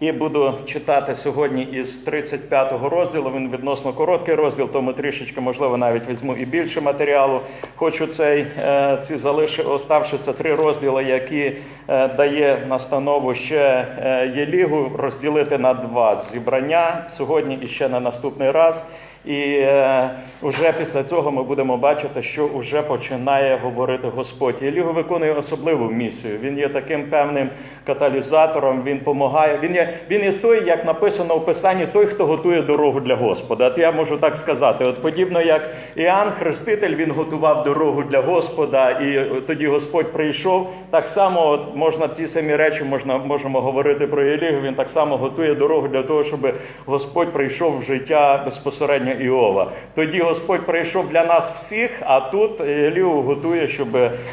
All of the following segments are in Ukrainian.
І буду читати сьогодні із 35-го розділу. Він відносно короткий розділ, тому трішечки, можливо, навіть візьму і більше матеріалу. Хочу цей е, ці залиши, оставшися три розділи, які е, дає настанову ще е, Єлігу, розділити на два зібрання сьогодні і ще на наступний раз. І е, вже після цього ми будемо бачити, що вже починає говорити Господь. Єліго виконує особливу місію. Він є таким певним каталізатором. Він допомагає. Він є, він є той, як написано в Писанні, той, хто готує дорогу для Господа. От я можу так сказати. От подібно як Іоанн Хреститель, він готував дорогу для Господа, і тоді Господь прийшов. Так само от можна ці самі речі можна можемо говорити про Єлігу. Він так само готує дорогу для того, щоб Господь прийшов в життя безпосередньо Іова. Тоді Господь прийшов для нас всіх, а тут Єлігу готує, щоб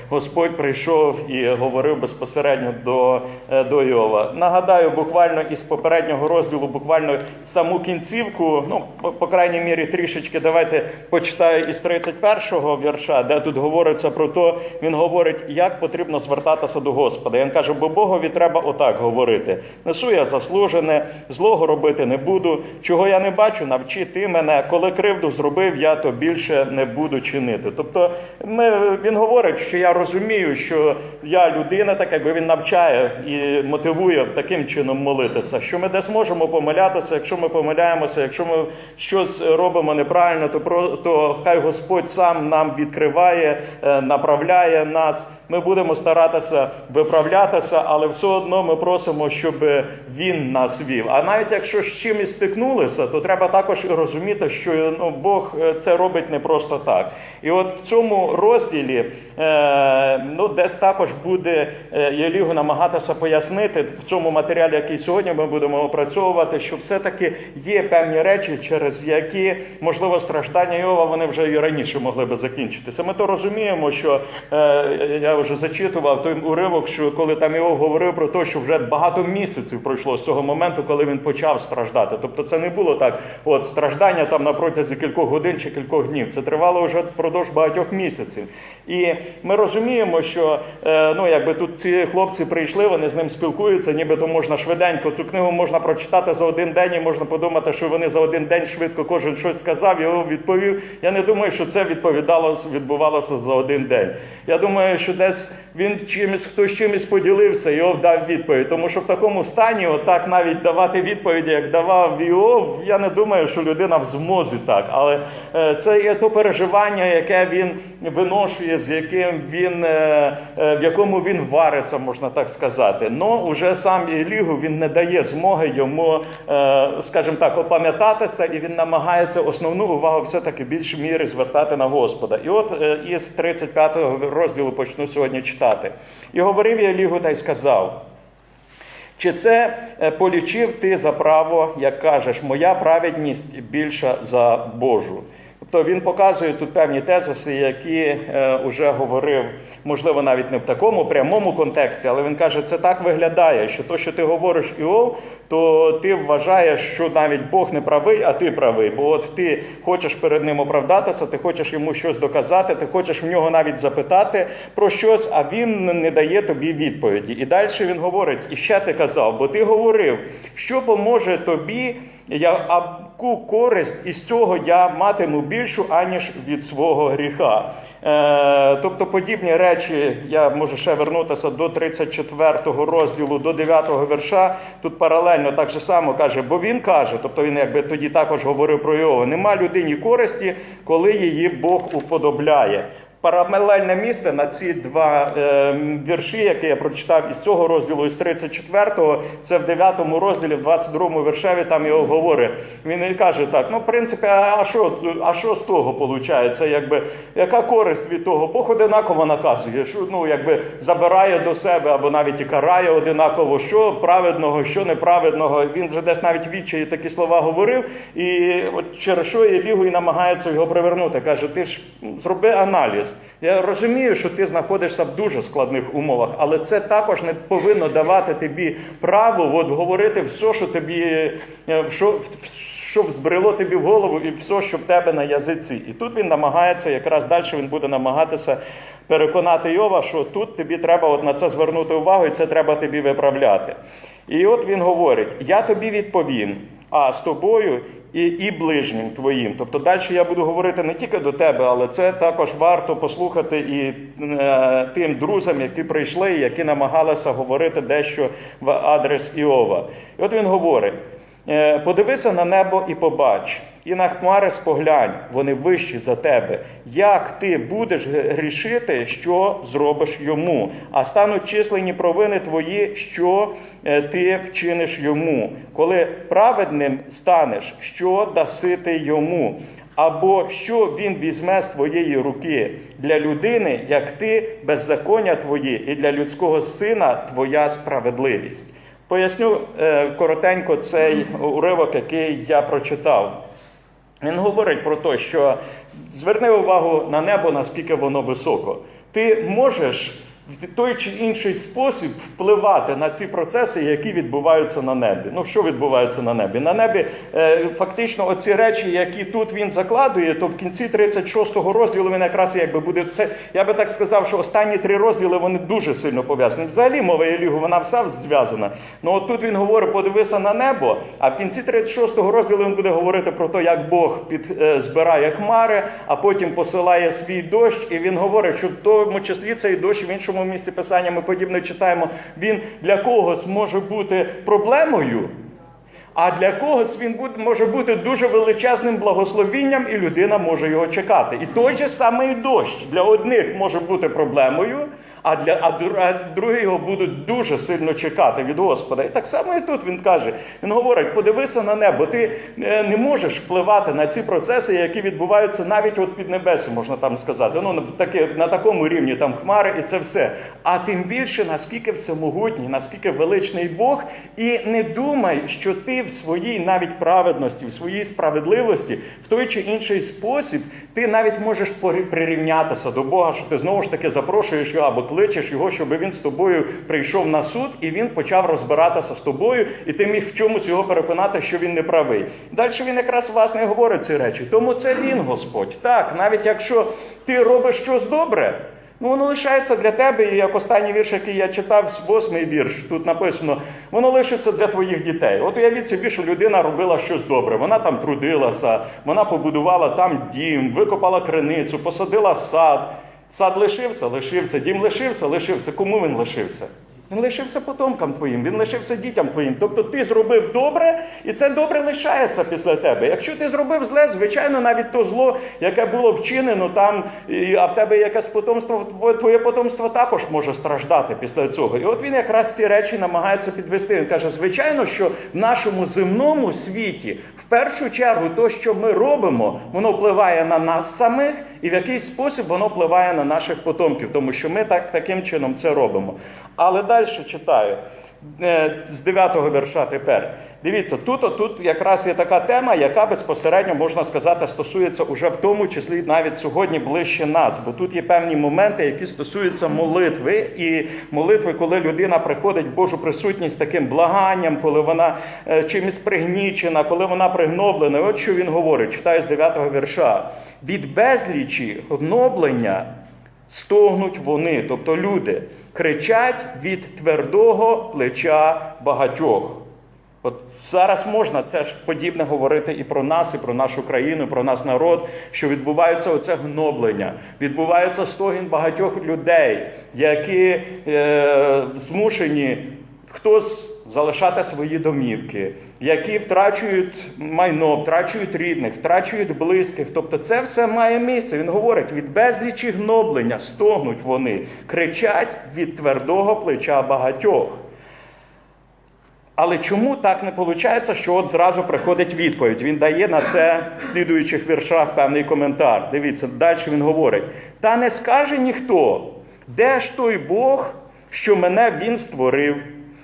Господь прийшов і говорив безпосередньо до, е, до Іова. Нагадаю, буквально із попереднього розділу, буквально саму кінцівку, ну по, крайній мірі трішечки. Давайте почитаю із 31-го вірша, де тут говориться про то, він говорить, як потрібно звертатися до Господа. Він каже, бо Богові треба отак говорити. Несу я заслужене, злого робити не буду. Чого я не бачу, навчи ти мене. Коли кривду зробив, я то більше не буду чинити. Тобто, ми, він говорить, що я розумію, що я людина, так якби він навчає і мотивує таким чином молитися, що ми десь можемо помилятися, якщо ми помиляємося, якщо ми щось робимо неправильно, то про то хай Господь сам нам відкриває, е, направляє нас. Ми будемо старатися виправлятися, але все одно ми просимо, щоб він нас вів. А навіть якщо з чимось стикнулися, то треба також розуміти, що ну, Бог е, це робить не просто так. І от в цьому розділі е, ну, десь також буде е, Єлігу намагатися пояснити в цьому матеріалі, який сьогодні ми будемо опрацьовувати, що все-таки є певні речі, через які можливо страждання Йова вони вже і раніше могли би закінчитися. Ми то розуміємо, що е, вже зачитував той уривок, що коли там Йов говорив про те, що вже багато місяців пройшло з цього моменту, коли він почав страждати. Тобто, це не було так, от страждання там на протязі кількох годин чи кількох днів. Це тривало вже впродовж багатьох місяців. І ми розуміємо, що е, ну якби тут ці хлопці прийшли, вони з ним спілкуються, нібито можна швиденько. Цю книгу можна прочитати за один день, і можна подумати, що вони за один день швидко кожен щось сказав, його відповів. Я не думаю, що це відповідало відбувалося за один день. Я думаю, що десь він чимось хтось чимось поділився, і Іов дав відповідь. Тому що в такому стані, отак навіть давати відповіді, як давав Іов, я не думаю, що людина в змозі так. Але е, це є то переживання, яке він виношує, з яким він е, е, в якому він вариться, можна так сказати. Но уже сам Ілігу він не дає змоги йому, скажімо так, опам'ятатися, і він намагається основну увагу все-таки більш міри звертати на Господа. І от із 35-го розділу почну сьогодні читати. І говорив я Ілігу та й сказав. Чи це е, полічив ти за право, як кажеш, моя праведність більша за Божу? Тобто він показує тут певні тезиси, які е, вже говорив, можливо, навіть не в такому прямому контексті, але він каже, це так виглядає, що то, що ти говориш Іов, то ти вважаєш, що навіть Бог не правий, а ти правий. Бо от ти хочеш перед ним оправдатися, ти хочеш йому щось доказати, ти хочеш в нього навіть запитати про щось, а він не дає тобі відповіді. І далі він говорить: і ще ти казав, бо ти говорив, що поможе тобі. Я яку користь із цього я матиму більшу, аніж від свого гріха. Е, тобто подібні речі, я можу ще вернутися до 34 розділу, до 9 верша. Тут паралельно так же само каже, бо він каже, тобто він якби тоді також говорив про його, нема людині користі, коли її Бог уподобляє. Паралельне місце на ці два е, вірші, які я прочитав із цього розділу, із 34-го, це в 9 розділі, в 22-му віршеві, там його говорить. Він і каже так: ну, в принципі, а що а що з того виходить? Якби, яка користь від того? Бог одинаково наказує, що ну, якби забирає до себе або навіть і карає одинаково, що праведного, що неправедного. Він вже десь навіть відчаї такі слова говорив, і от через що Єлігу і намагається його привернути. Каже, ти ж зроби аналіз. Я розумію, що ти знаходишся в дуже складних умовах, але це також не повинно давати тобі право от, говорити все, що тобі е, що, що взбрело тобі в голову, і все, що в тебе на язиці. І тут він намагається, якраз далі він буде намагатися переконати Йова, що тут тобі треба от на це звернути увагу, і це треба тобі виправляти. І от він говорить: я тобі відповім, а з тобою і, і ближнім твоїм. Тобто далі я буду говорити не тільки до тебе, але це також варто послухати і е, тим друзям, які прийшли, які намагалися говорити дещо в адрес Іова. І от він говорить: подивися на небо і побач. І на хмари споглянь, вони вищі за тебе. Як ти будеш грішити, що зробиш йому? А стануть численні провини твої, що е, ти вчиниш йому. Коли праведним станеш, що даси ти йому? Або що він візьме з твоєї руки для людини, як ти беззаконня твої, і для людського сина твоя справедливість. Поясню е, коротенько цей уривок, який я прочитав. Він говорить про те, що зверни увагу на небо, наскільки воно високо. Ти можеш в той чи інший спосіб впливати на ці процеси, які відбуваються на небі. Ну, що відбувається на небі? На небі е, фактично оці речі, які тут він закладує, то в кінці 36-го розділу він якраз якби буде це. Я би так сказав, що останні три розділи вони дуже сильно пов'язані. Взагалі мова Елігу, вона вся зв'язана. Ну от тут він говорить, подивися на небо, а в кінці 36-го розділу він буде говорити про те, як Бог під, е, збирає хмари, а потім посилає свій дощ, і він говорить, що в тому числі цей дощ в іншому іншому місці писання ми подібне читаємо, він для когось може бути проблемою, а для когось він може бути дуже величезним благословінням, і людина може його чекати. І той же самий дощ для одних може бути проблемою, а для а другі його будуть дуже сильно чекати від Господа. І так само і тут він каже: він говорить: подивися на небо, ти е, не можеш впливати на ці процеси, які відбуваються навіть от під небесом, можна там сказати. Ну, таке, на такому рівні там хмари і це все. А тим більше, наскільки всемогутній, наскільки величний Бог, і не думай, що ти в своїй навіть праведності, в своїй справедливості, в той чи інший спосіб, ти навіть можеш прирівнятися до Бога, що ти знову ж таки запрошуєш його або кличеш його, щоб він з тобою прийшов на суд, і він почав розбиратися з тобою, і ти міг в чомусь його переконати, що він не правий. Далі він якраз власне говорить ці речі. Тому це він, Господь. Так, навіть якщо ти робиш щось добре. Ну, воно лишається для тебе, і як останній вірш, який я читав, восьмий вірш, тут написано, воно лишиться для твоїх дітей. От уявіть собі, що людина робила щось добре. Вона там трудилася, вона побудувала там дім, викопала криницю, посадила сад. Сад лишився, лишився, дім лишився, лишився. Кому він лишився? Він лишився потомкам твоїм, він лишився дітям твоїм. Тобто ти зробив добре, і це добре лишається після тебе. Якщо ти зробив зле, звичайно, навіть то зло, яке було вчинено там, а в тебе якесь потомство, твоє потомство також може страждати після цього. І от він якраз ці речі намагається підвести. Він каже: звичайно, що в нашому земному світі в першу чергу то, що ми робимо, воно впливає на нас самих. І в якийсь спосіб воно впливає на наших потомків, тому що ми так, таким чином це робимо. Але далі читаю е, з 9 го верша тепер. Дивіться, тут тут якраз є така тема, яка безпосередньо можна сказати стосується уже в тому числі навіть сьогодні ближче нас. Бо тут є певні моменти, які стосуються молитви, і молитви, коли людина приходить в Божу присутність таким благанням, коли вона е, чимось пригнічена, коли вона пригноблена. От що він говорить, читаю з 9 го вірша. Від безлічі гноблення стогнуть вони, тобто люди кричать від твердого плеча багатьох. От зараз можна це ж подібне говорити і про нас, і про нашу країну, і про наш народ, що відбувається оце гноблення, відбувається стогін багатьох людей, які е, змушені хтось залишати свої домівки, які втрачують майно, втрачують рідних, втрачують близьких. Тобто це все має місце. Він говорить, від безлічі гноблення стогнуть вони, кричать від твердого плеча багатьох. Але чому так не виходить, що от зразу приходить відповідь? Він дає на це в слідуючих віршах певний коментар. Дивіться, далі він говорить: та не скаже ніхто, де ж той Бог, що мене він створив,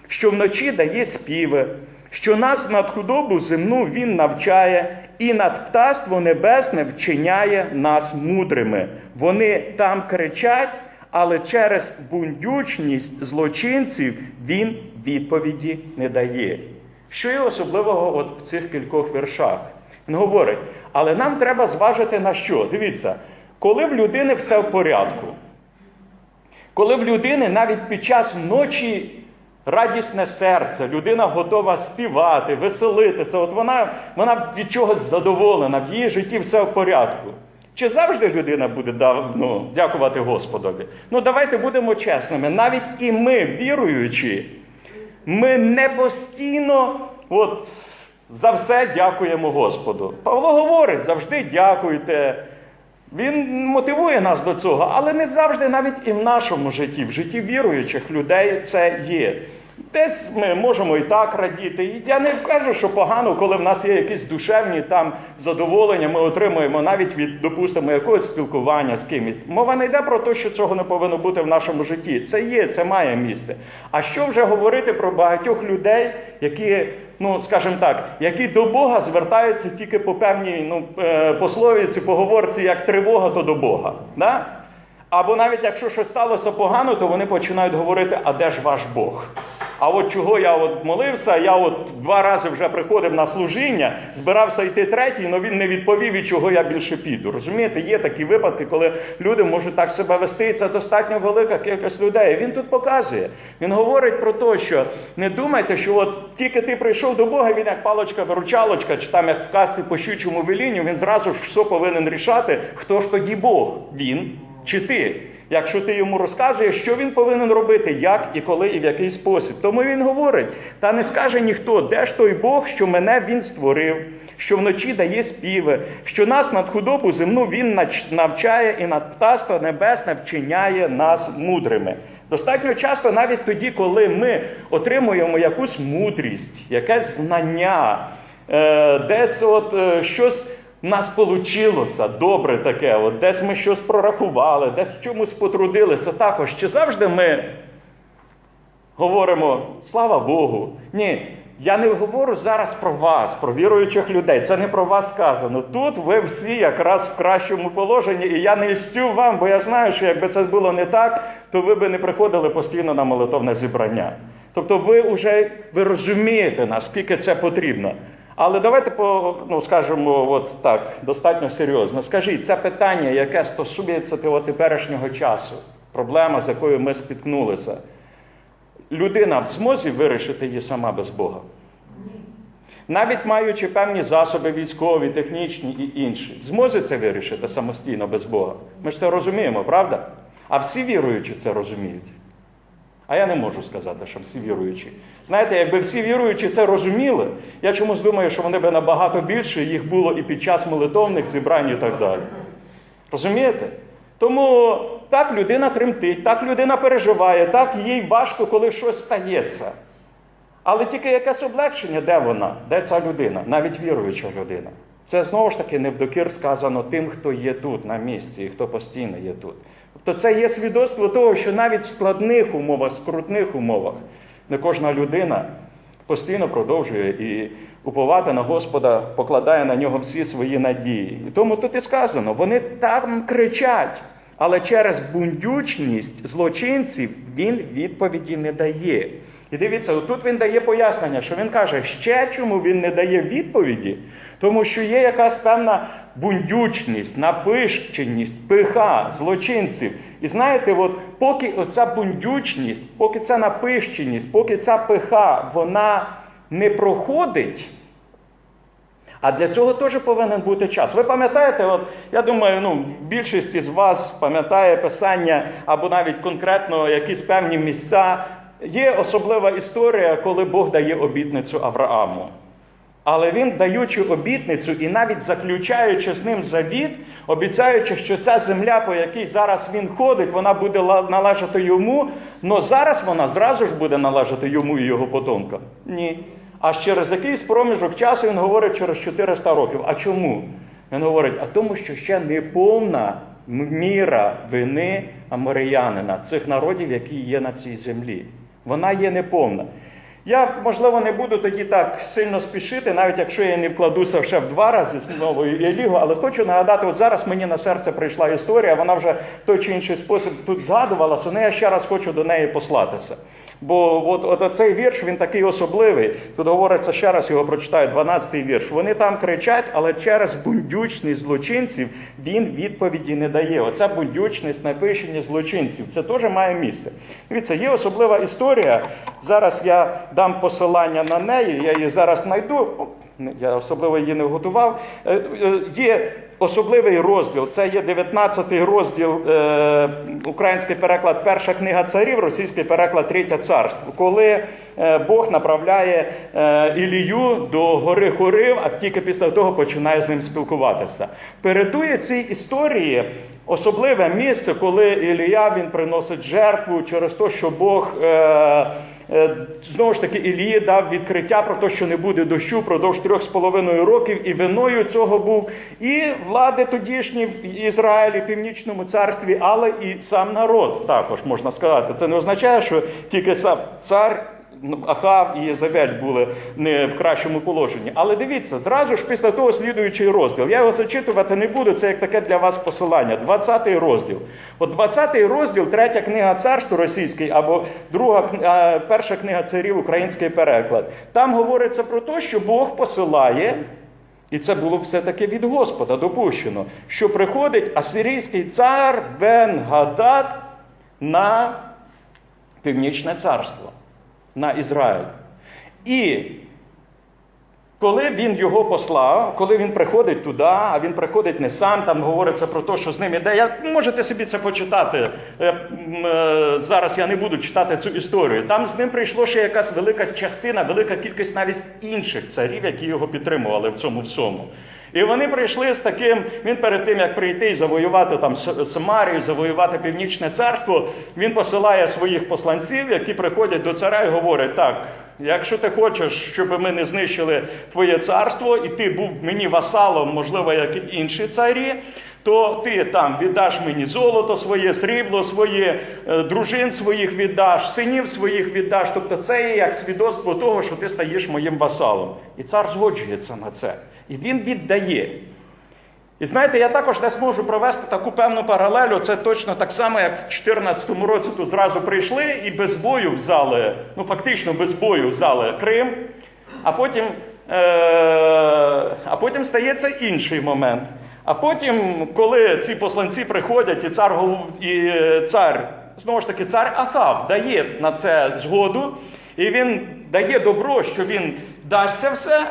що вночі дає співи, що нас над худобу земну він навчає, і над птаство небесне вчиняє нас мудрими. Вони там кричать, але через бундючність злочинців він відповіді не дає. Що є особливого от в цих кількох віршах? Він говорить, але нам треба зважити на що? Дивіться, коли в людини все в порядку, коли в людини навіть під час ночі радісне серце, людина готова співати, веселитися, от вона, вона від чогось задоволена, в її житті все в порядку. Чи завжди людина буде дав- ну, дякувати Господові? Ну давайте будемо чесними. Навіть і ми, віруючі, ми не постійно от, за все дякуємо Господу. Павло говорить, завжди дякуйте. Він мотивує нас до цього, але не завжди навіть і в нашому житті, в житті віруючих людей це є. Десь ми можемо і так радіти. І я не кажу, що погано, коли в нас є якісь душевні там задоволення, ми отримуємо навіть від, допустимо, якогось спілкування з кимось. Мова не йде про те, що цього не повинно бути в нашому житті. Це є, це має місце. А що вже говорити про багатьох людей, які, ну скажімо так, які до Бога звертаються тільки по певній ну, е, пословиці, поговорці, як тривога, то до Бога. Да? Або навіть якщо щось сталося погано, то вони починають говорити, а де ж ваш Бог? А от чого я от молився, я от два рази вже приходив на служіння, збирався йти третій, але він не відповів, і чого я більше піду. Розумієте, є такі випадки, коли люди можуть так себе вести, і це достатньо велика кількість людей. Він тут показує. Він говорить про те, що не думайте, що от тільки ти прийшов до Бога, він як палочка-виручалочка, чи там як в касі по щучому велінню, він зразу ж все повинен рішати, хто ж тоді Бог? Він чи ти. Якщо ти йому розказуєш, що він повинен робити, як і коли, і в який спосіб. Тому він говорить: та не скаже ніхто, де ж той Бог, що мене він створив, що вночі дає співи, що нас над худобу земну він навчає і над птаство небесне вчиняє нас мудрими. Достатньо часто, навіть тоді, коли ми отримуємо якусь мудрість, якесь знання, е, десь от е, щось. Нас вийшло добре таке, от десь ми щось прорахували, десь в чомусь потрудилися також. Чи завжди ми говоримо слава Богу? Ні, я не говорю зараз про вас, про віруючих людей. Це не про вас сказано. Тут ви всі якраз в кращому положенні, і я не льстю вам, бо я знаю, що якби це було не так, то ви би не приходили постійно на молитовне зібрання. Тобто ви вже ви розумієте, наскільки це потрібно. Але давайте по, ну, скажемо от так, достатньо серйозно. Скажіть, це питання, яке стосується того теперішнього часу, проблема, з якою ми спіткнулися. Людина в змозі вирішити її сама без Бога. Навіть маючи певні засоби військові, технічні і інші, зможе це вирішити самостійно без Бога. Ми ж це розуміємо, правда? А всі віруючі це розуміють. А я не можу сказати, що всі віруючі. Знаєте, якби всі віруючі це розуміли, я чомусь думаю, що вони би набагато більше їх було і під час молитовних зібрань і так далі. Розумієте? Тому так людина тремтить, так людина переживає, так їй важко, коли щось стається. Але тільки якесь облегшення, де вона? Де ця людина? Навіть віруюча людина. Це знову ж таки не в сказано тим, хто є тут на місці і хто постійно є тут. Тобто це є свідоцтво того, що навіть в складних умовах, скрутних умовах, не кожна людина постійно продовжує і уповати на Господа, покладає на нього всі свої надії. І тому тут і сказано, вони там кричать, але через бундючність злочинців він відповіді не дає. І дивіться, тут він дає пояснення, що він каже, ще чому він не дає відповіді, тому що є якась певна бундючність, напищеність, пиха злочинців. І знаєте, от поки оця бундючність, поки ця напищеність, поки ця пиха, вона не проходить. А для цього теж повинен бути час. Ви пам'ятаєте, от я думаю, ну більшість із вас пам'ятає писання або навіть конкретно якісь певні місця. Є особлива історія, коли Бог дає обітницю Аврааму. Але він, даючи обітницю і навіть заключаючи з ним завіт, обіцяючи, що ця земля, по якій зараз він ходить, вона буде належати йому, але зараз вона зразу ж буде належати йому і його потомкам. Ні. Аж через якийсь проміжок часу він говорить через 400 років. А чому? Він говорить, а тому, що ще не повна міра вини аморіянина, цих народів, які є на цій землі. Вона є неповна. Я, можливо, не буду тоді так сильно спішити, навіть якщо я не вкладуся ще в два рази з новою Елігу, але хочу нагадати, от зараз мені на серце прийшла історія, вона вже той чи інший спосіб тут згадувалася, але я ще раз хочу до неї послатися. Бо от, от цей вірш він такий особливий. Тут говориться ще раз його прочитаю, 12-й вірш. Вони там кричать, але через бундючність злочинців він відповіді не дає. Оця бундючність напишені злочинців. Це теж має місце. Дивіться, є особлива історія. Зараз я дам посилання на неї. Я її зараз знайду. Я особливо її не готував. Е, е, Є особливий розділ. Це є 19-й розділ, е, український переклад Перша книга царів, російський переклад Третє царство. Коли е, Бог направляє е, Ілію до гори Хорив, а тільки після того починає з ним спілкуватися. Передує цій історії особливе місце, коли Ілія він приносить жертву через те, що Бог. Е, Знову ж таки, Ілії дав відкриття про те, що не буде дощу продовж трьох з половиною років, і виною цього був і влади тодішні в Ізраїлі, Північному царстві, але і сам народ також можна сказати. Це не означає, що тільки сам цар. Ахав і Єзавель були не в кращому положенні. Але дивіться, зразу ж після того слідуючий розділ. Я його зачитувати не буду, це як таке для вас посилання. 20-й розділ. От 20-й розділ, третя книга царства російський, або друга перша книга царів, український переклад. Там говориться про те, що Бог посилає. І це було все-таки від Господа допущено, що приходить асирійський цар Бен Гадад на північне царство на Ізраїль. І коли він його послав, коли він приходить туди, а він приходить не сам, там говориться про те, що з ним іде. Я, можете собі це почитати. Е, е, Зараз я не буду читати цю історію. Там з ним прийшло ще якась велика частина, велика кількість навіть інших царів, які його підтримували в цьому всьому. І вони прийшли з таким. Він перед тим як прийти і завоювати там Самарію, завоювати північне царство, він посилає своїх посланців, які приходять до царя і говорять: так, якщо ти хочеш, щоб ми не знищили твоє царство, і ти був мені васалом, можливо, як і інші царі. То ти там віддаш мені золото своє, срібло своє, е, дружин своїх віддаш, синів своїх віддаш. Тобто це є як свідоцтво того, що ти стаєш моїм васалом. І цар згоджується на це. І він віддає. І знаєте, я також десь можу провести таку певну паралелю. Це точно так само, як в 2014 році тут зразу прийшли і без бою взяли, ну фактично без бою взяли Крим, а потім, е- а потім стається інший момент. А потім, коли ці посланці приходять, і цар і е, цар, знову ж таки, цар Ахав дає на це згоду, і він дає добро, що він дасть це все.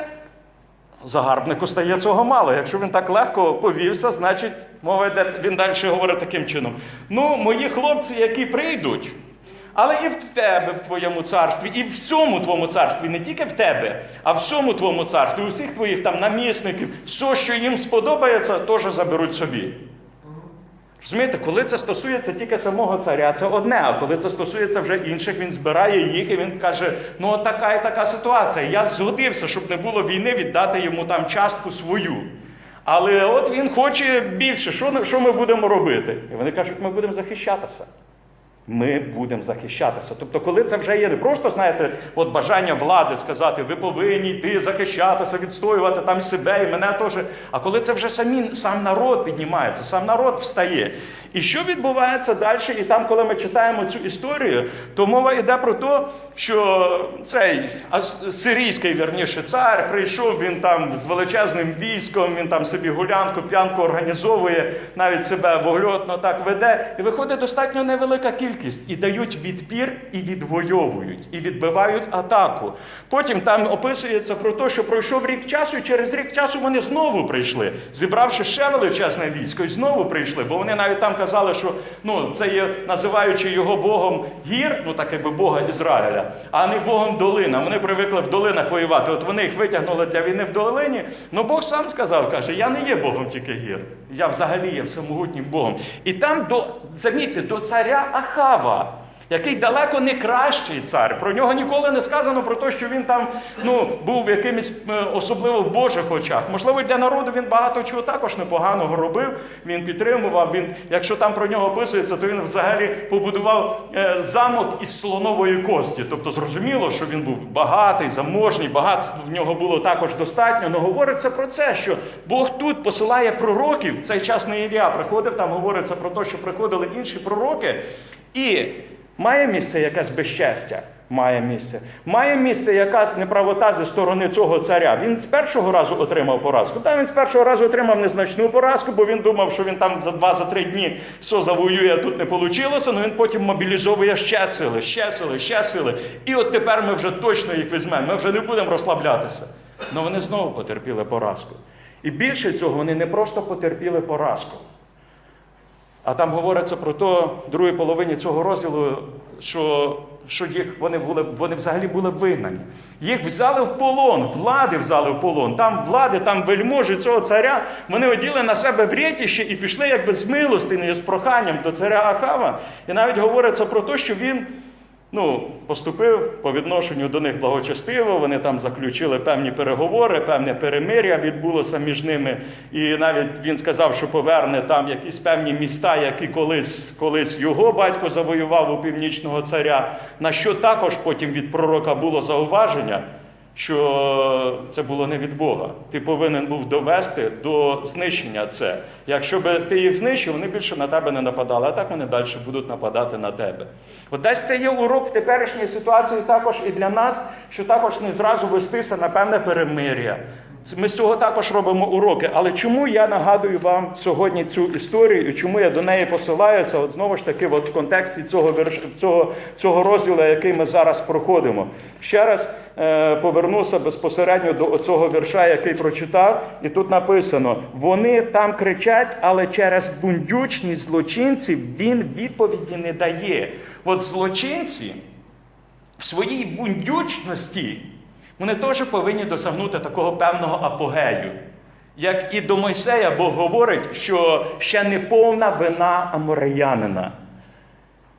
Загарбнику стає цього мало. Якщо він так легко повівся, значить, мова йде, він далі говорить таким чином: ну, мої хлопці, які прийдуть, але і в тебе, в твоєму царстві, і в всьому твоєму царстві, не тільки в тебе, а в всьому твоєму царстві, у всіх твоїх там намісників, все, що їм сподобається, теж заберуть собі. Розумієте, коли це стосується тільки самого царя, це одне, а коли це стосується вже інших, він збирає їх і він каже: ну така і така ситуація. Я згодився, щоб не було війни, віддати йому там частку свою. Але от він хоче більше. Що, що ми будемо робити? І вони кажуть, ми будемо захищатися. Ми будемо захищатися. Тобто, коли це вже є не просто, знаєте, от бажання влади сказати, ви повинні йти захищатися, відстоювати там себе і мене теж. А коли це вже самі, сам народ піднімається, сам народ встає. І що відбувається далі? І там, коли ми читаємо цю історію, то мова йде про те, що цей сирійський вірніше цар прийшов, він там з величезним військом, він там собі гулянку, п'янку організовує, навіть себе вольотно так веде. І виходить достатньо невелика кількість. І дають відпір, і відвоюють, і відбивають атаку. Потім там описується про те, що пройшов рік часу, і через рік часу вони знову прийшли, зібравши ще величезне військо, і знову прийшли. Бо вони навіть там казали, що ну, це є називаючи його Богом гір, ну так якби Бога Ізраїля, а не Богом долина. Вони привикли в долинах воювати. От вони їх витягнули для війни в долині. Ну Бог сам сказав, каже, я не є Богом тільки гір. Я взагалі є всемогутнім Богом. І там до, замітьте, до царя Ахава. Який далеко не кращий цар. Про нього ніколи не сказано про те, що він там ну, був якимось е, особливо в Божих очах. Можливо, для народу він багато чого також непоганого робив. Він підтримував. Він, якщо там про нього описується, то він взагалі побудував е, замок із слонової кості. Тобто зрозуміло, що він був багатий, заможний, багатства в нього було також достатньо. Але говориться про це, що Бог тут посилає пророків. Цей час не Ілля приходив, там говориться про те, що приходили інші пророки. І має місце якесь безчестя. Має місце. Має місце якась неправота зі сторони цього царя. Він з першого разу отримав поразку. Та він з першого разу отримав незначну поразку, бо він думав, що він там за два-за три дні все завоює, тут не вийшло. але він потім мобілізовує ще сили, ще сили, ще сили. І от тепер ми вже точно їх візьмемо. Ми вже не будемо розслаблятися. Але вони знову потерпіли поразку. І більше цього, вони не просто потерпіли поразку. А там говориться про то, в другій половині цього розділу, що, що їх вони були, вони взагалі були вигнані. Їх взяли в полон, влади взяли в полон. Там влади, там вельможі цього царя, вони оділи на себе врєтіще і пішли якби з милостиною, з проханням до царя Ахава. І навіть говориться про те, що він ну, поступив по відношенню до них благочестиво, вони там заключили певні переговори, певне перемиря відбулося між ними. І навіть він сказав, що поверне там якісь певні міста, які колись, колись його батько завоював у північного царя. На що також потім від пророка було зауваження. Що це було не від Бога. Ти повинен був довести до знищення це. Якщо би ти їх знищив, вони більше на тебе не нападали, а так вони далі будуть нападати на тебе. От десь це є урок в теперішній ситуації також і для нас, що також не зразу вестися на певне перемир'я. Ми з цього також робимо уроки. Але чому я нагадую вам сьогодні цю історію і чому я до неї посилаюся? От знову ж таки, от в контексті цього цього, цього розділу, який ми зараз проходимо. Ще раз е, повернуся безпосередньо до цього вірша, який прочитав, і тут написано: вони там кричать, але через бундючність злочинців він відповіді не дає. От злочинці в своїй бундючності. Вони теж повинні досягнути такого певного апогею. Як і до Мойсея Бог говорить, що ще не повна вина амореянина.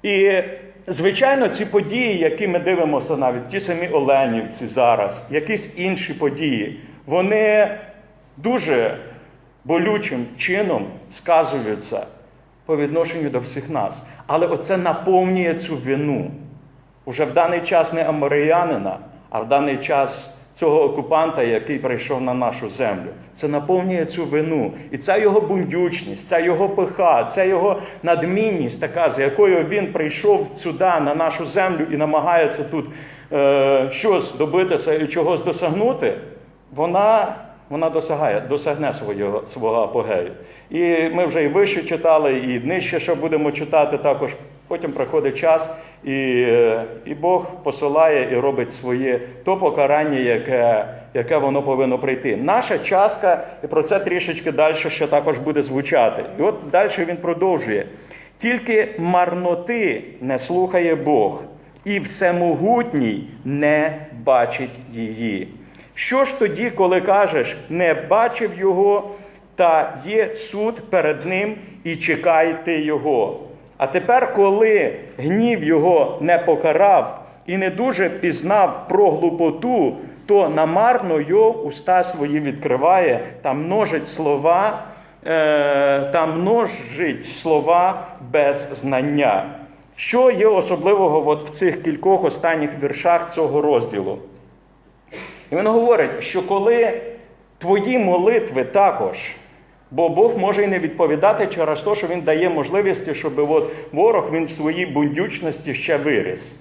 І, звичайно, ці події, які ми дивимося навіть, ті самі Оленівці зараз, якісь інші події, вони дуже болючим чином сказуються по відношенню до всіх нас. Але оце наповнює цю вину. Уже в даний час не амореянина, а в даний час цього окупанта, який прийшов на нашу землю. Це наповнює цю вину. І ця його бундючність, ця його пиха, ця його надмінність, така, з якою він прийшов сюди, на нашу землю, і намагається тут е, щось добитися і чогось досягнути, вона. Вона досягає, досягне свого, свого апогею. І ми вже і вище читали, і нижче, що будемо читати також. Потім приходить час, і і Бог посилає і робить своє то покарання, яке яке воно повинно прийти. Наша частка, і про це трішечки далі ще також буде звучати. І от далі він продовжує. Тільки марноти не слухає Бог, і всемогутній не бачить її. Що ж тоді, коли кажеш, не бачив його, та є суд перед ним і чекайте його. А тепер, коли гнів його не покарав і не дуже пізнав про глупоту, то намарно його уста свої відкриває та множить слова, е, та множить слова без знання. Що є особливого от в цих кількох останніх віршах цього розділу? І він говорить, що коли твої молитви також, бо Бог може і не відповідати через те, що Він дає можливість, щоб от ворог він в своїй бундючності ще виріс.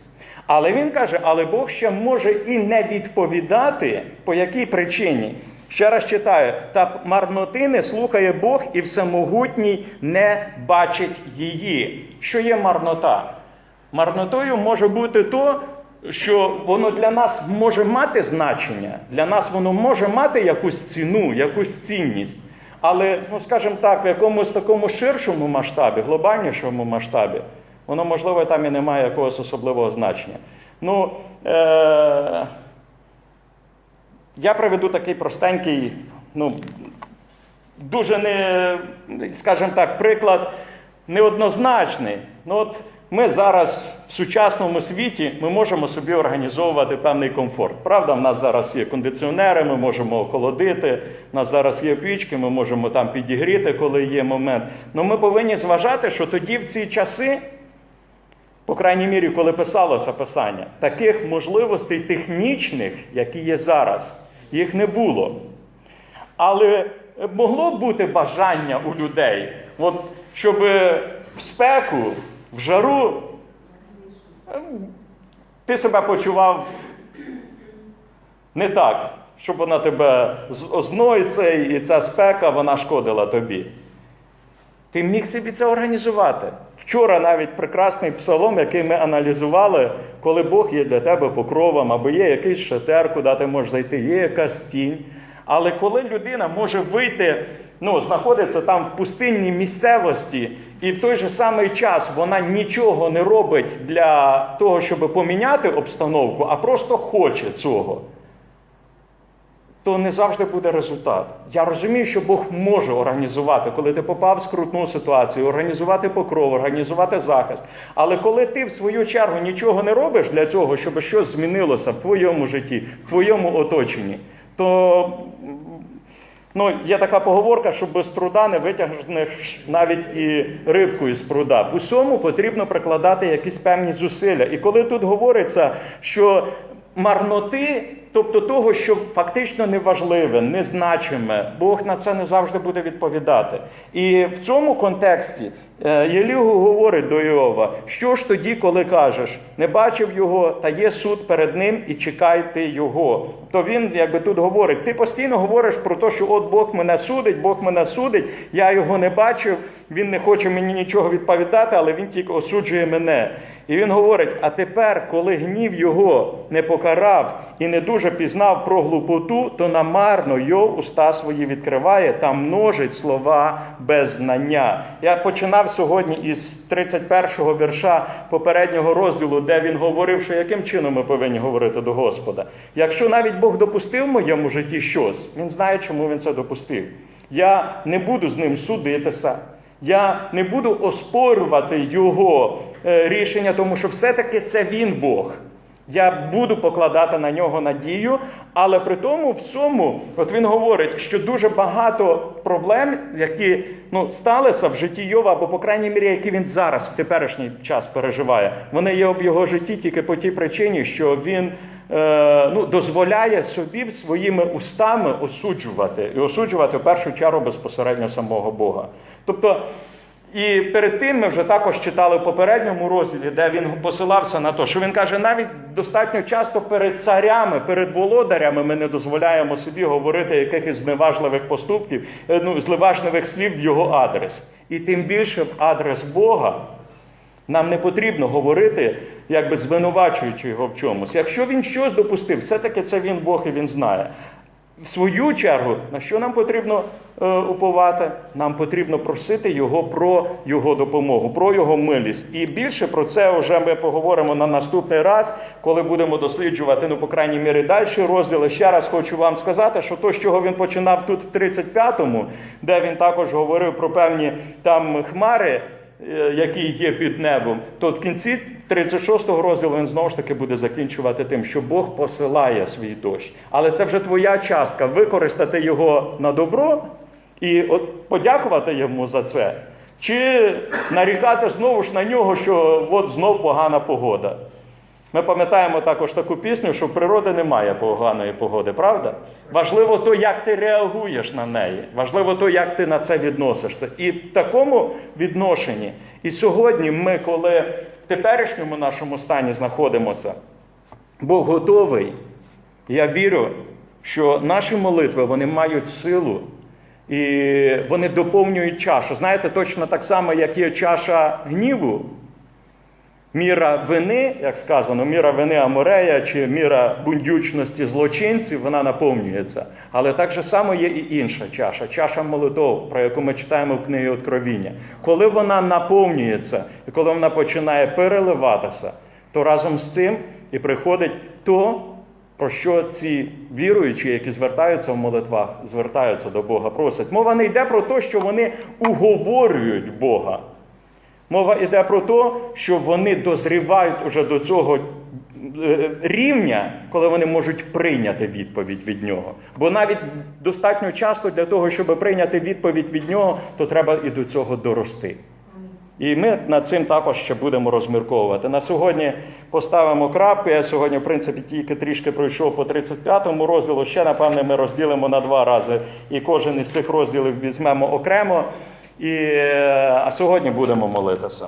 Але він каже, але Бог ще може і не відповідати, по якій причині. Ще раз читаю, та марноти не слухає Бог і всемогутній не бачить її. Що є марнота? Марнотою може бути то, що воно для нас може мати значення, для нас воно може мати якусь ціну, якусь цінність. Але, ну скажімо так, в якомусь такому ширшому масштабі, глобальнішому масштабі, воно, можливо, там і не має якогось особливого значення. Ну, е- я приведу такий простенький, ну, дуже не, скажімо так, приклад неоднозначний. Ну, от ми зараз в сучасному світі ми можемо собі організовувати певний комфорт. Правда, в нас зараз є кондиціонери, ми можемо охолодити, в нас зараз є пічки, ми можемо там підігріти, коли є момент. Але ми повинні зважати, що тоді в ці часи, по крайній мірі, коли писалося писання, таких можливостей технічних, які є зараз, їх не було. Але могло б бути бажання у людей, от, щоб в спеку, в жару ем, ти себе почував не так, щоб вона тебе з- цей і ця спека вона шкодила тобі. Ти міг собі це організувати. Вчора навіть прекрасний псалом, який ми аналізували, коли Бог є для тебе покровом, або є якийсь шатер, куди ти можеш зайти, є якась тінь. Але коли людина може вийти, ну, знаходиться там в пустинній місцевості, і в той же самий час вона нічого не робить для того, щоб поміняти обстановку, а просто хоче цього то не завжди буде результат. Я розумію, що Бог може організувати, коли ти попав в скрутну ситуацію, організувати покров, організувати захист. Але коли ти в свою чергу нічого не робиш для цього, щоб щось змінилося в твоєму житті, в твоєму оточенні, то ну, є така поговорка, що без труда не витягнеш навіть і рибку із пруда. В усьому потрібно прикладати якісь певні зусилля. І коли тут говориться, що марноти, тобто того, що фактично неважливе, незначиме, Бог на це не завжди буде відповідати. І в цьому контексті Єлігу говорить до Іова, що ж тоді, коли кажеш, не бачив його, та є суд перед ним і чекайте його. То він, якби тут говорить, ти постійно говориш про те, що от Бог мене судить, Бог мене судить, я його не бачив, він не хоче мені нічого відповідати, але він тільки осуджує мене. І він говорить: а тепер, коли гнів його не покарав і не дуже пізнав про глупоту, то намарно його уста свої відкриває та множить слова без знання. Я починав сьогодні із 31-го вірша попереднього розділу, де він говорив, що яким чином ми повинні говорити до Господа. Якщо навіть Бог допустив в моєму житті щось, він знає, чому він це допустив. Я не буду з ним судитися. Я не буду оспорювати його е, рішення, тому що все-таки це він Бог. Я буду покладати на нього надію, але при тому всьому, от він говорить, що дуже багато проблем, які ну, сталися в житті Йова, або, по крайній мірі, які він зараз в теперішній час переживає, вони є в його житті тільки по тій причині, що він е, ну, дозволяє собі своїми устами осуджувати і осуджувати в першу чергу безпосередньо самого Бога. Тобто, і перед тим ми вже також читали в попередньому розділі, де він посилався на те, що він каже, навіть достатньо часто перед царями, перед володарями ми не дозволяємо собі говорити якихось зневажливих поступків, е, ну, зневажливих слів в його адрес. І тим більше в адрес Бога. Нам не потрібно говорити, якби звинувачуючи його в чомусь. Якщо він щось допустив, все-таки це він Бог і він знає. В свою чергу, на що нам потрібно е, уповати? Нам потрібно просити Його про Його допомогу, про Його милість. І більше про це вже ми поговоримо на наступний раз, коли будемо досліджувати, ну, по крайній мірі, далі розділи. Ще раз хочу вам сказати, що то, з чого він починав тут в 35-му, де він також говорив про певні там хмари, е, які є під небом, то в кінці 36-го розділу він знову ж таки буде закінчувати тим, що Бог посилає свій дощ. Але це вже твоя частка використати його на добро і от подякувати йому за це. Чи нарікати знову ж на нього, що от знов погана погода. Ми пам'ятаємо також таку пісню, що в природи немає поганої погоди, правда? Важливо то, як ти реагуєш на неї. Важливо то, як ти на це відносишся. І в такому відношенні, і сьогодні ми, коли в теперішньому нашому стані знаходимося, Бог готовий. Я вірю, що наші молитви вони мають силу і вони доповнюють чашу. Знаєте, точно так само, як є чаша гніву, Міра вини, як сказано, міра вини Аморея чи міра бундючності злочинців, вона наповнюється. Але так же само є і інша чаша, чаша молитов, про яку ми читаємо в книгі Откровіння. Коли вона наповнюється і коли вона починає переливатися, то разом з цим і приходить то, про що ці віруючі, які звертаються в молитвах, звертаються до Бога, просять. Мова не йде про те, що вони уговорюють Бога. Мова йде про те, що вони дозрівають уже до цього е, рівня, коли вони можуть прийняти відповідь від нього. Бо навіть достатньо часто для того, щоб прийняти відповідь від нього, то треба і до цього дорости. І ми над цим також ще будемо розмірковувати. На сьогодні поставимо крапку. Я сьогодні, в принципі, тільки трішки пройшов по 35-му розділу. Ще, напевне, ми розділимо на два рази. І кожен із цих розділів візьмемо окремо. І, е, а сьогодні будемо молитися.